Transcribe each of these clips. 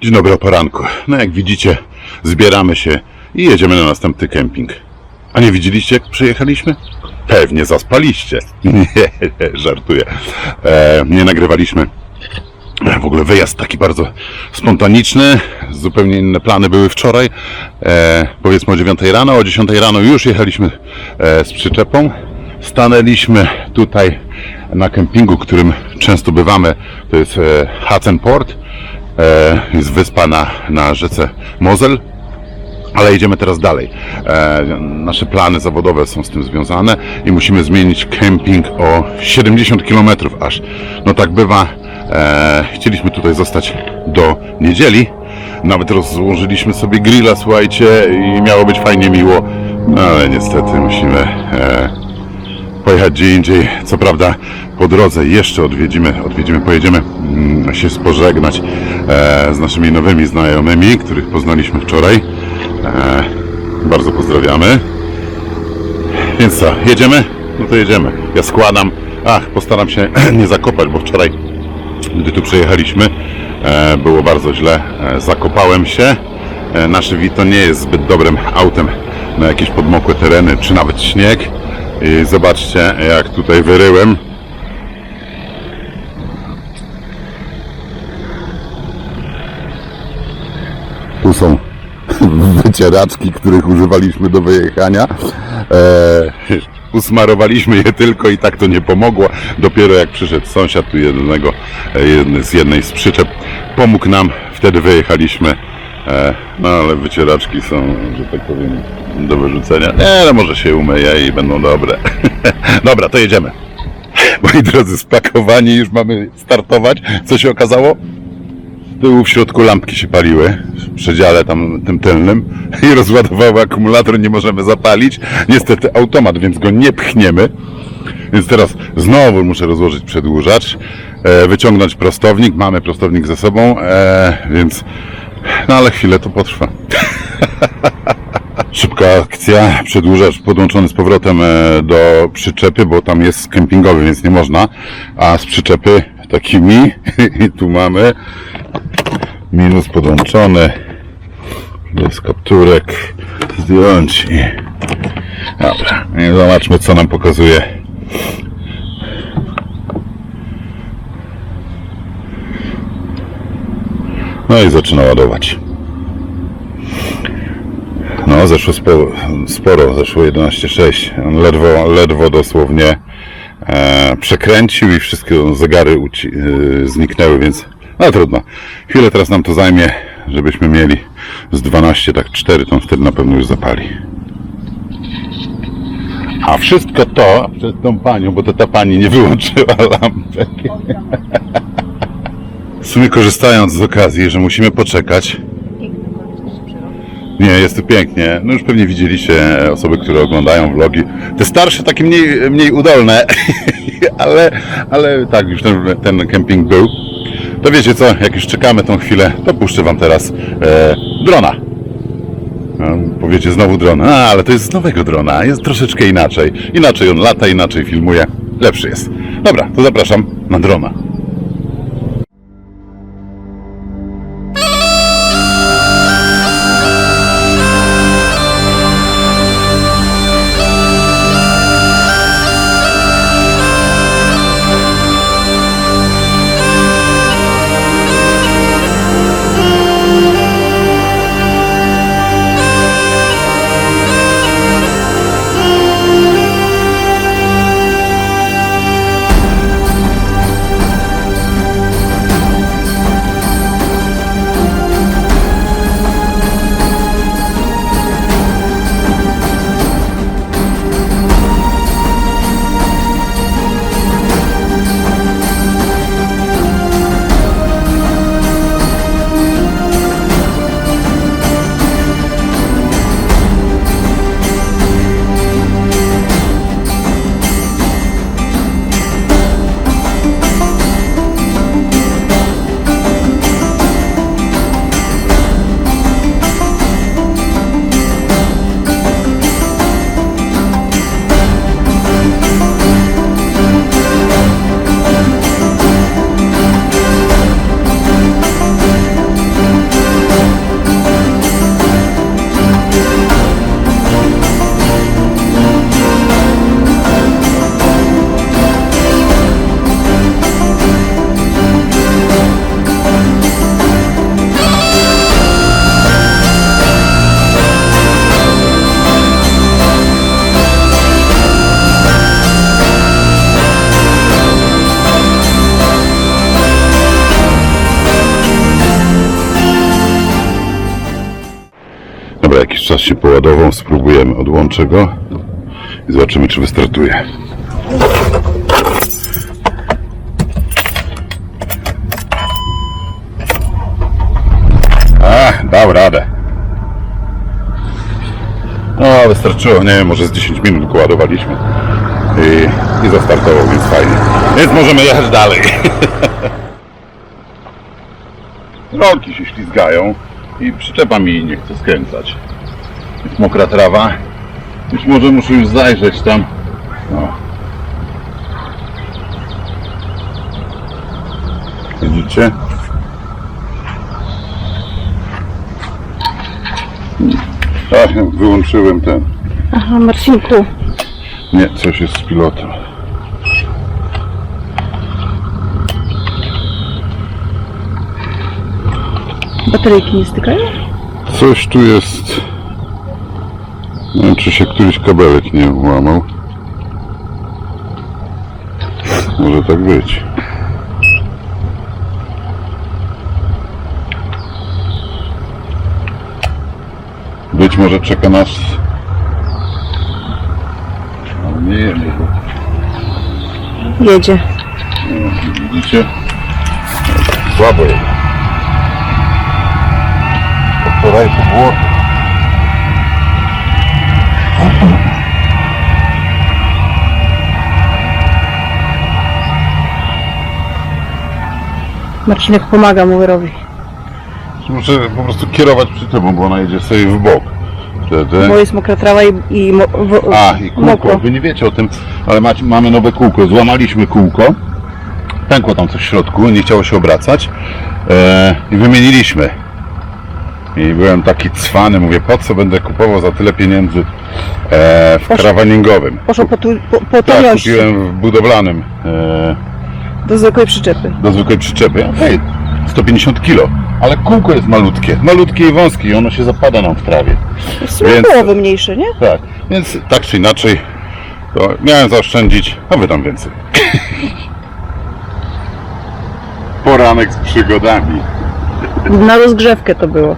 Dzień dobry o poranku. No jak widzicie, zbieramy się i jedziemy na następny kemping. A nie widzieliście, jak przyjechaliśmy? Pewnie zaspaliście. Nie, żartuję. E, nie nagrywaliśmy. W ogóle wyjazd taki bardzo spontaniczny. Zupełnie inne plany były wczoraj. E, powiedzmy o 9 rano. O 10 rano już jechaliśmy e, z przyczepą. Stanęliśmy tutaj na kempingu, którym często bywamy. To jest e, Hatzenport. E, jest wyspa na, na rzece Mosel. Ale idziemy teraz dalej. E, nasze plany zawodowe są z tym związane i musimy zmienić kemping o 70 km aż. No tak bywa. E, chcieliśmy tutaj zostać do niedzieli. Nawet rozłożyliśmy sobie grilla, słuchajcie, i miało być fajnie miło. No ale niestety musimy e, pojechać gdzie indziej. Co prawda po drodze jeszcze odwiedzimy, odwiedzimy pojedziemy mm, się spożegnać e, z naszymi nowymi znajomymi, których poznaliśmy wczoraj. E, bardzo pozdrawiamy. Więc co, jedziemy? No to jedziemy. Ja składam. Ach, postaram się nie zakopać, bo wczoraj, gdy tu przejechaliśmy, e, było bardzo źle. Zakopałem się. Nasze Vito nie jest zbyt dobrym autem na jakieś podmokłe tereny, czy nawet śnieg. I zobaczcie, jak tutaj wyryłem. Tu są wycieraczki, których używaliśmy do wyjechania. E, usmarowaliśmy je tylko i tak to nie pomogło. Dopiero jak przyszedł sąsiad tu jednego, e, jedny z jednej z przyczep, pomógł nam, wtedy wyjechaliśmy. E, no ale wycieraczki są, że tak powiem, do wyrzucenia. Nie, ale może się umyje i będą dobre. Dobra, to jedziemy. Moi drodzy, spakowani już mamy startować. Co się okazało? Z tyłu w środku lampki się paliły w przedziale tam tym tylnym i rozładowały akumulator, nie możemy zapalić. Niestety automat, więc go nie pchniemy. Więc teraz znowu muszę rozłożyć przedłużacz, e, wyciągnąć prostownik. Mamy prostownik ze sobą, e, więc no ale chwilę to potrwa. Szybka akcja, przedłużacz podłączony z powrotem e, do przyczepy, bo tam jest kempingowy, więc nie można, a z przyczepy takimi i tu mamy. Minus podłączony. Bez kapturek. Zdjąć i dobra, zobaczmy co nam pokazuje no i zaczyna ładować no zeszło sporo, sporo zeszło 11,6 On ledwo, ledwo dosłownie e, przekręcił i wszystkie zegary uci- e, zniknęły, więc no trudno. Chwilę teraz nam to zajmie, żebyśmy mieli z 12, tak 4, to on wtedy na pewno już zapali. A wszystko to przez tą panią, bo to ta pani nie wyłączyła lampek. W sumie korzystając z okazji, że musimy poczekać, nie, jest tu pięknie. No już pewnie widzieliście osoby, które oglądają vlogi. Te starsze takie mniej, mniej udolne, ale, ale tak, już ten, ten kemping był. To wiecie co, jak już czekamy tą chwilę, to puszczę wam teraz e, drona. No, powiecie znowu drona, ale to jest z nowego drona, jest troszeczkę inaczej. Inaczej on lata, inaczej filmuje, lepszy jest. Dobra, to zapraszam na drona. Czas się poładował, spróbujemy, odłączę go i zobaczymy, czy wystartuje. A, dał radę. No, wystarczyło, nie wiem, może z 10 minut go ładowaliśmy i, i zastartował, więc fajnie. Więc możemy jechać dalej. Rolki się ślizgają i przyczepa mi nie chce skręcać. Jest mokra trawa. Być może muszę już zajrzeć tam. No. Widzicie? Tak, wyłączyłem ten. Aha, Marcinku. Nie, coś jest z pilotem. Bateryjki nie stykają? Coś tu jest. Nie wiem, czy się któryś kabelek nie włamał. Może tak być. Być może czeka nas. Ale nie jedzie. Jedzie. Widzicie? Słabo. Po wczoraj to było. Marcinek pomaga Mowerowi. Muszę po prostu kierować przy tym, bo ona jedzie sobie w bok. Wtedy. Bo jest mokra trawa i, i mo, wo, A, i kółko. mokro. Wy nie wiecie o tym, ale macie, mamy nowe kółko. Złamaliśmy kółko. Pękło tam coś w środku, nie chciało się obracać. E, I wymieniliśmy. I byłem taki cwany, mówię, po co będę kupował za tyle pieniędzy e, w Posz- karawaningowym. Poszło po, tu, po, po Tak, taniości kupiłem w budowlanym e, do zwykłej przyczepy. do zwykłej przyczepy. Hej, 150 kilo, ale kółko jest malutkie, malutkie i wąskie i ono się zapada nam w trawie. W sumie Więc- mniejsze, nie? Tak, więc tak czy inaczej, to miałem zaoszczędzić, a wydam więcej. Poranek z przygodami. Na rozgrzewkę to było.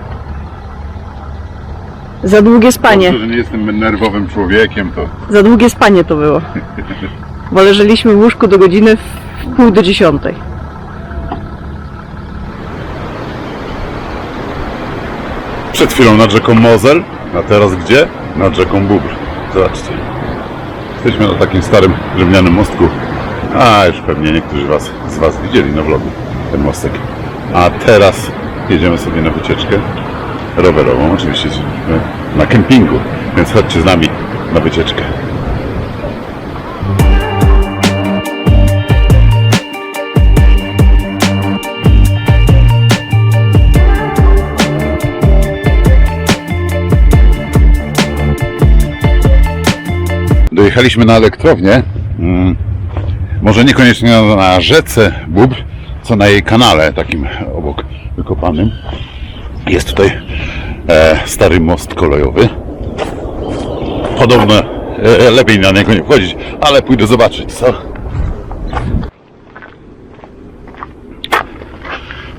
Za długie spanie. Dobrze, że nie jestem nerwowym człowiekiem, to Za długie spanie to było. Bo leżeliśmy w łóżku do godziny w pół do dziesiątej. przed chwilą nad rzeką Mozel, a teraz gdzie? Nad rzeką Bóbr. Zobaczcie. Jesteśmy na takim starym drewnianym mostku. A, już pewnie niektórzy was, z Was widzieli na vlogu ten mostek. A teraz jedziemy sobie na wycieczkę rowerową, oczywiście na kempingu, więc chodźcie z nami na wycieczkę. Dojechaliśmy na elektrownię. Mm, Może niekoniecznie na, rzece Bóbr, co na jej kanale, takim obok wykopanym. Jest tutaj e, stary most kolejowy. Podobno e, lepiej na niego nie wchodzić, ale pójdę zobaczyć, co?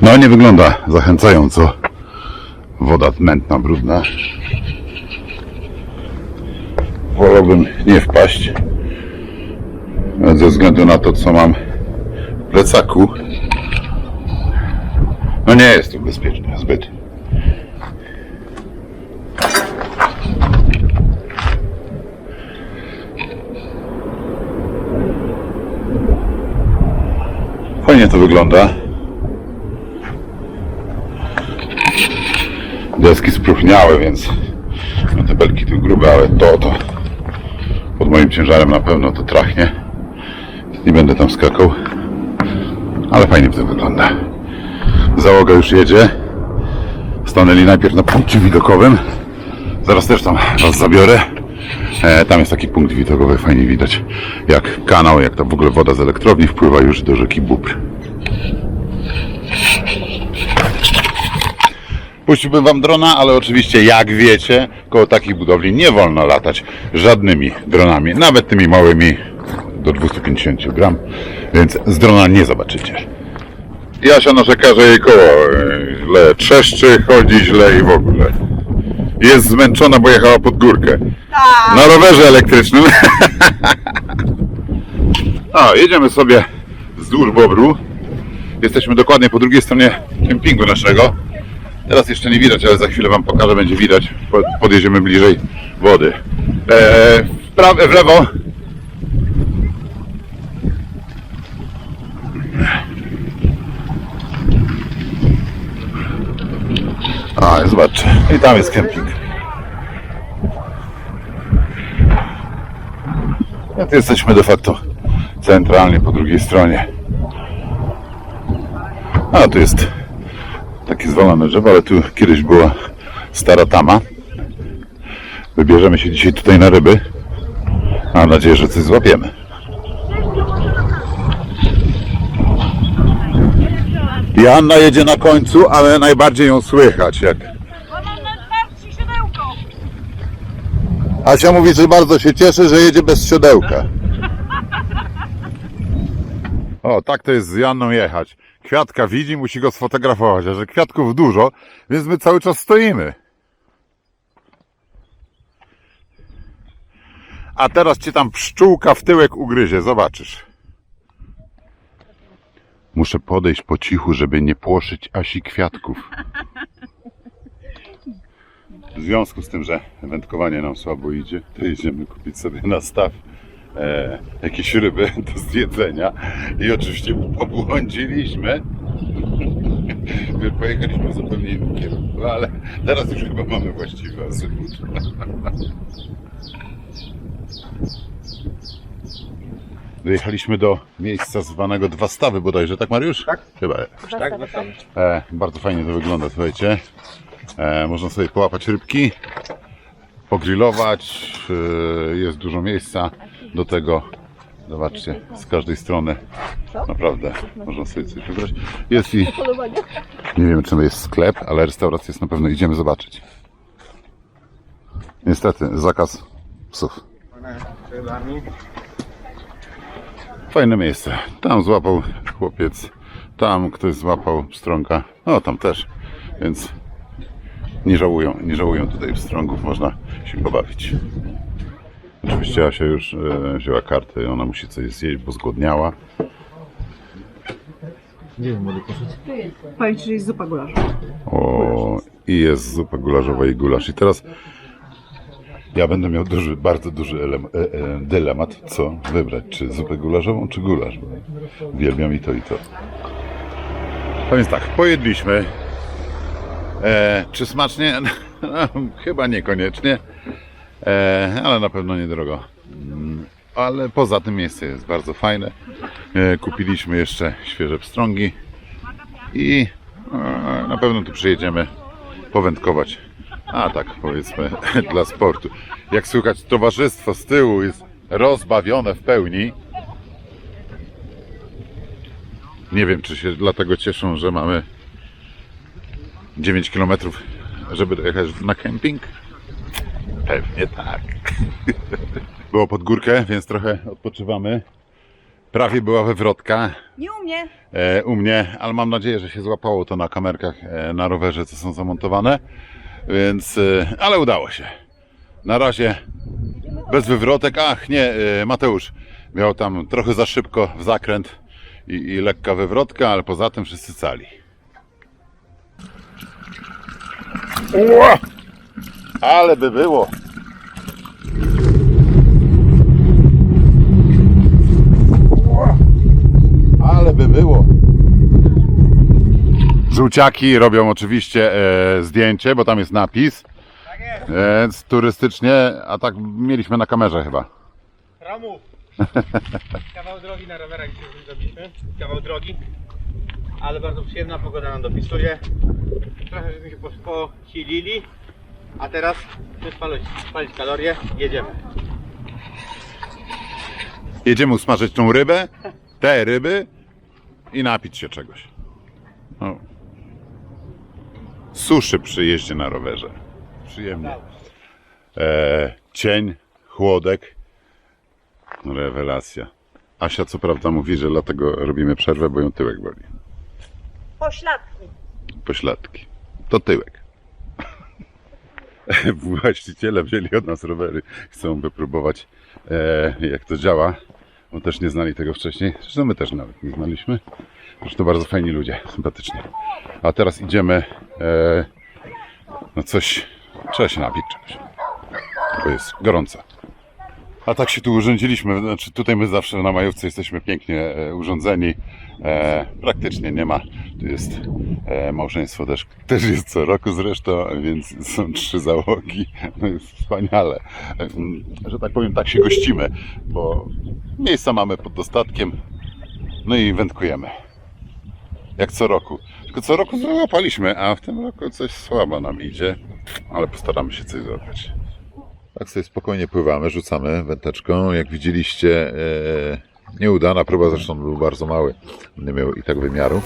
No nie wygląda zachęcająco. Woda mętna, brudna. Wolałbym nie wpaść. Ze względu na to, co mam w plecaku. No nie jest to bezpieczne zbyt. Fajnie to wygląda. Deski spróchniałe, więc te belki tu grube, ale to, to pod moim ciężarem na pewno to trachnie. Nie będę tam skakał, ale fajnie to wygląda. Załoga już jedzie. Stanęli najpierw na punkcie widokowym. Zaraz też tam was zabiorę. E, tam jest taki punkt widokowy, fajnie widać jak kanał, jak ta w ogóle woda z elektrowni wpływa już do rzeki Bóbr. Puściłbym wam drona, ale oczywiście jak wiecie, koło takich budowli nie wolno latać żadnymi dronami, nawet tymi małymi do 250 gram, więc z drona nie zobaczycie. Jasia narzeka, że jej koło źle trzeszczy, chodzi źle i w ogóle. jest zmęczona, bo jechała pod górkę. Na rowerze elektrycznym. O, jedziemy sobie wzdłuż Bobru. Jesteśmy dokładnie po drugiej stronie kempingu naszego. Teraz jeszcze nie widać, ale za chwilę Wam pokażę, będzie widać. Po- Podjedziemy bliżej wody. Eee, w, prawo, w lewo. A, zobaczcie. I tam jest kemping. Tu jesteśmy de facto centralnie po drugiej stronie. A tu jest takie zwalone drzewo, ale tu kiedyś była stara tama. Wybierzemy się dzisiaj tutaj na ryby. Mam nadzieję, że coś złapiemy. Joanna jedzie na końcu, ale najbardziej ją słychać. Jak... Asia mówi, że bardzo się cieszy, że jedzie bez siodełka. O, tak to jest z Janną jechać. Kwiatka widzi, musi go sfotografować, a że kwiatków dużo, więc my cały czas stoimy. A teraz cię tam pszczółka w tyłek ugryzie, zobaczysz. Muszę podejść po cichu, żeby nie płoszyć Asi kwiatków. W związku z tym, że wędkowanie nam słabo idzie, to jedziemy kupić sobie na staw e, jakieś ryby do zjedzenia i oczywiście pobłądziliśmy. My Pojechaliśmy w zupełnie innym kierunku, ale teraz już chyba mamy właściwy azymut. Dojechaliśmy do miejsca zwanego Dwa Stawy bodajże, tak Mariusz? Tak. Chyba. Tak, no. E, bardzo fajnie to wygląda, słuchajcie. E, można sobie połapać rybki, pogrillować. E, jest dużo miejsca do tego. Zobaczcie, z każdej strony. Naprawdę, można sobie coś wybrać. Jest i. Nie wiem, czy to jest sklep, ale restauracja jest na pewno. Idziemy zobaczyć. Niestety, zakaz psów. Fajne miejsce. Tam złapał chłopiec, tam ktoś złapał pstrąga, no tam też, więc nie żałują, nie żałują tutaj pstrągów, można się pobawić. Oczywiście Asia już e, wzięła kartę, ona musi coś zjeść, bo zgłodniała. Nie wiem, mogę poszedł. Powiem Ci, że jest zupa gulaszu. O, i jest zupa gulaszowa i gulasz. I teraz ja będę miał duży, bardzo duży elem, e, e, dylemat, co wybrać, czy zupę gulaszową, czy gulasz. Bo uwielbiam i to, i to. A więc tak, pojedliśmy. E, czy smacznie? Chyba niekoniecznie, e, ale na pewno niedrogo. Mm, Ale poza tym miejsce jest bardzo fajne. E, kupiliśmy jeszcze świeże pstrągi i e, na pewno tu przyjedziemy powędkować. A tak, powiedzmy, dla sportu. Jak słychać, towarzystwo z tyłu jest rozbawione w pełni. Nie wiem, czy się dlatego cieszą, że mamy 9 km, żeby dojechać na kemping. Pewnie tak. Było pod górkę, więc trochę odpoczywamy. Prawie była wywrotka, Nie u mnie. e, u mnie, ale mam nadzieję, że się złapało to na kamerkach e, na rowerze, co są zamontowane. Więc, e, ale udało się. Na razie bez wywrotek. Ach, nie, e, Mateusz miał tam trochę za szybko w zakręt i, i lekka wywrotka, ale poza tym wszyscy cali. Ua! Ale by było. Ale by było. Żółciaki robią oczywiście e, zdjęcie, bo tam jest napis. Więc turystycznie, a tak mieliśmy na kamerze chyba. Ramów! Kawał drogi na rowerach dzisiaj zrobiliśmy. Kawał drogi. Ale bardzo przyjemna pogoda nam dopisuje. Trochę żeśmy się po- pochilili. A teraz chcę spalić, spalić kalorie. Jedziemy. Jedziemy usmażyć tą rybę, te ryby i napić się czegoś. Suszy przy jeździe na rowerze. Przyjemnie. E, cień, chłodek. Rewelacja. Asia co prawda mówi, że dlatego robimy przerwę, bo ją tyłek boli. Pośladki. Pośladki. To tyłek. właściciele wzięli od nas rowery. Chcą wypróbować, e, jak to działa. Bo też nie znali tego wcześniej. Zresztą my też nawet nie znaliśmy. Zresztą bardzo fajni ludzie, sympatyczni. A teraz idziemy e, no coś, trzeba się napić czymś. Bo jest gorąco. A tak się tu urządziliśmy, znaczy tutaj my zawsze na majówce jesteśmy pięknie e, urządzeni. E, praktycznie nie ma. Tu jest e, małżeństwo też, też jest co roku zresztą, więc są trzy załogi. No jest wspaniale. E, że tak powiem, tak się gościmy, bo miejsca mamy pod dostatkiem. No i wędkujemy. Jak co roku. Tylko co roku załapaliśmy, a w tym roku coś słabo nam idzie, ale postaramy się coś zrobić. Tak sobie spokojnie pływamy, rzucamy wędeczką. Jak widzieliście, e, nieudana próba, zresztą był bardzo mały, nie miał i tak wymiaru.